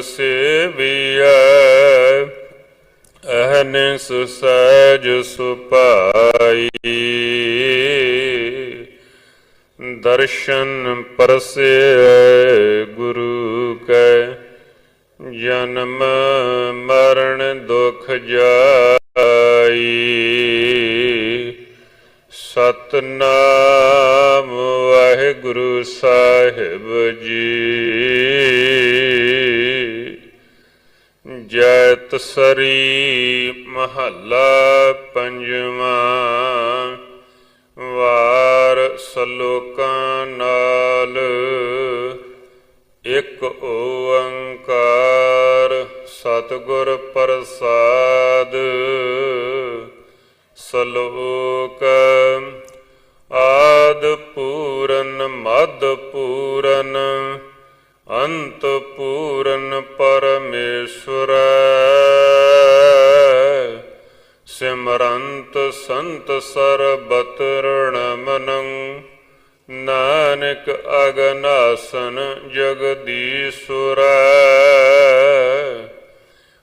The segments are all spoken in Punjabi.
ਸੇਵੀਐ ਅਹਨਿਸ ਸਹਿਜ ਸੁਪਾਈ। ਦਰਸ਼ਨ ਪਰਸੇ ਗੁਰੂ ਕੈ, ਜਨਮ ਮਰਨ ਦੁਖ ਜਾਈ। ਸਤਨਾਮ ਵਾਹਿਗੁਰੂ ਸਾਹਿਬ ਜੀ। ਜੈਤ ਸਰੀ ਮਹੱਲਾ ਪੰਜਵਾਂ। ਵਾਰ ਸਲੋਕਾਂ ਨਾਲ ਇੱਕ ਓੰਕਾਰ ਸਤਿਗੁਰ ਪ੍ਰਸਾਦ। ਸਲੋਕ ਆਦ ਪੂਰਨ, ਮਦ ਪੂਰਨ। ਅੰਤ ਪੂਰਨ ਪਰਮੇਸ਼ਵਰ ਸਿਮਰੰਤ ਸੰਤ ਸਰਬਤਰਣ ਮਨੰ। ਨਾਨਕ ਅਗਨਾਸਨ ਜਗਦੀਸ਼ੁਰ।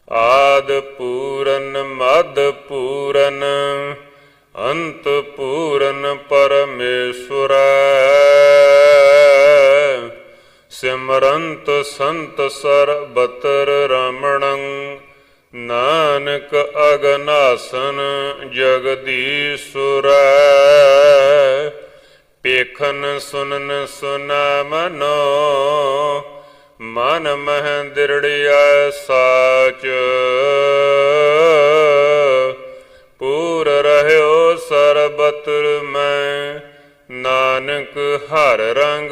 ਆਦ ਪੂਰਨ ਮਦ ਪੂਰਨ ਅੰਤ ਪੂਰਨ ਪਰਮੇਸ਼ਵਰ ਸਿਮਰੰਤ ਸੰਤ ਸਰਬਤਰ ਰਮਣੰ, ਨਾਨਕ ਅਗਨਾਸਨ ਜਗਦੀਸ਼ੁਰ। ਪੇਖਨ ਸੁਨਨ ਸੁਨਾ ਮਨੋ ਮਨ ਮਹਿ ਦਿਰੜਿਆ ਸਾਚ। ਪੂਰ ਰਹਿਓ ਸਰਬਤਰ ਮੈਂ, ਨਾਨਕ ਹਰ ਰੰਗ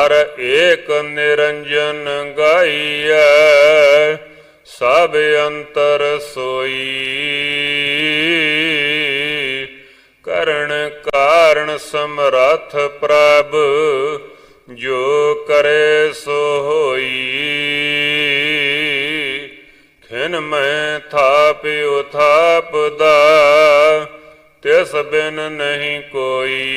ਹਰ ਏਕ ਨਿਰੰਜਨ ਗਾਈਐ, ਸਭ ਅੰਤਰ ਸੋਈ। ਕਰਨ ਕਾਰਣ ਸਮਰੱਥ ਪ੍ਰਭ, ਜੋ ਕਰੇ ਸੋ ਹੋਈ। ਖਿਨ ਮੈਂ ਥਾਪ ਥਾਪਦਾ ਤਿਸ ਬਿਨ ਨਹੀਂ ਕੋਈ।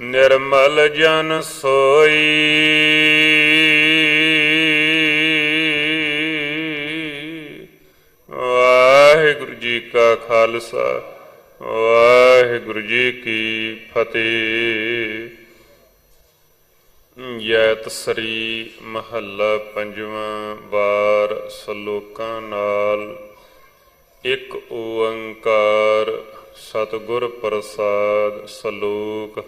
ਨਿਰਮਲ ਜਨ ਸੋਈ। ਵਾਹਿਗੁਰੂ ਜੀ ਕਾ ਖਾਲਸਾ, ਵਾਹਿਗੁਰੂ ਜੀ ਕੀ ਫਤਿਹ। ਯਤ ਸ੍ਰੀ ਮਹੱਲਾ ਪੰਜਵਾਂ ਵਾਰ ਸਲੋਕਾਂ ਨਾਲ ਇੱਕ ਓੰਕਾਰ ਸਤਿਗੁਰ ਪ੍ਰਸਾਦ ਸਲੋਕ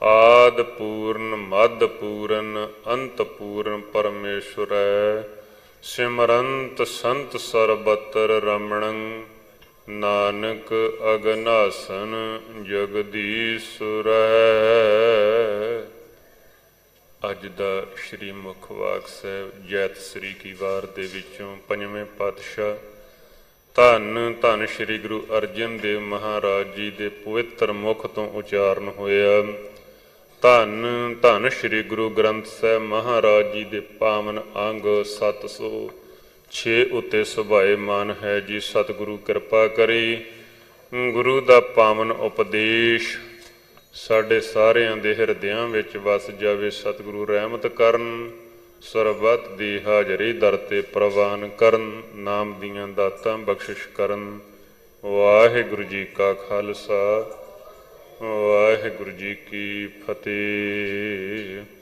ਆਦ ਪੂਰਨ ਮਦ ਪੂਰਨ ਅੰਤ ਪੂਰਨ ਪਰਮੇਸ਼ਵਰੈ ਸਿਮਰੰਤ ਸੰਤ ਸਰਬਤਰ ਰਮਣੰ, ਨਾਨਕ ਅਗਨਾਸਨ ਜਗਦੀਸ਼ੁਰੈ। ਅੱਜ ਦਾ ਸ਼੍ਰੀ ਮੁਖ ਵਾਕ ਸਾਹਿਬ ਜੈਤ ਸ੍ਰੀ ਕੀ ਵਾਰ ਦੇ ਵਿੱਚੋਂ ਪੰਜਵੇਂ ਪਾਤਸ਼ਾਹ, ਧੰਨ ਧੰਨ ਸ਼੍ਰੀ ਗੁਰੂ ਅਰਜਨ ਦੇਵ ਮਹਾਰਾਜ ਜੀ ਦੇ ਪਵਿੱਤਰ ਮੁਖ ਤੋਂ ਉਚਾਰਨ ਹੋਇਆ। ਧੰਨ ਧੰਨ ਸ਼੍ਰੀ ਗੁਰੂ ਗ੍ਰੰਥ ਸਾਹਿਬ ਮਹਾਰਾਜ ਜੀ ਦੇ ਪਾਵਨ ਅੰਗ 706 ਉਤੇ ਸੁਭਾਏ ਮਨ ਹੈ ਜੀ, ਸਤਿਗੁਰੂ ਕਿਰਪਾ ਕਰੀ। ਗੁਰੂ ਦਾ ਪਾਵਨ ਉਪਦੇਸ਼ ਸਾਡੇ ਸਾਰਿਆਂ ਦੇ ਹਿਰਦਿਆਂ ਵਿੱਚ ਵਸ ਜਾਵੇ, ਸਤਿਗੁਰੂ ਰਹਿਮਤ ਕਰਨ, ਸਰਬਤ ਦੀ ਹਾਜ਼ਰੀ ਦਰ ਤੇ ਪ੍ਰਵਾਨ ਕਰਨ, ਨਾਮ ਦੀਆਂ ਦਾਤਾਂ ਬਖਸ਼ਿਸ਼ ਕਰਨ। ਵਾਹਿਗੁਰੂ ਜੀ ਕਾ ਖਾਲਸਾ। ਵਾਹਿਗੁਰੂ ਜੀ ਕੀ ਫਤਿਹ।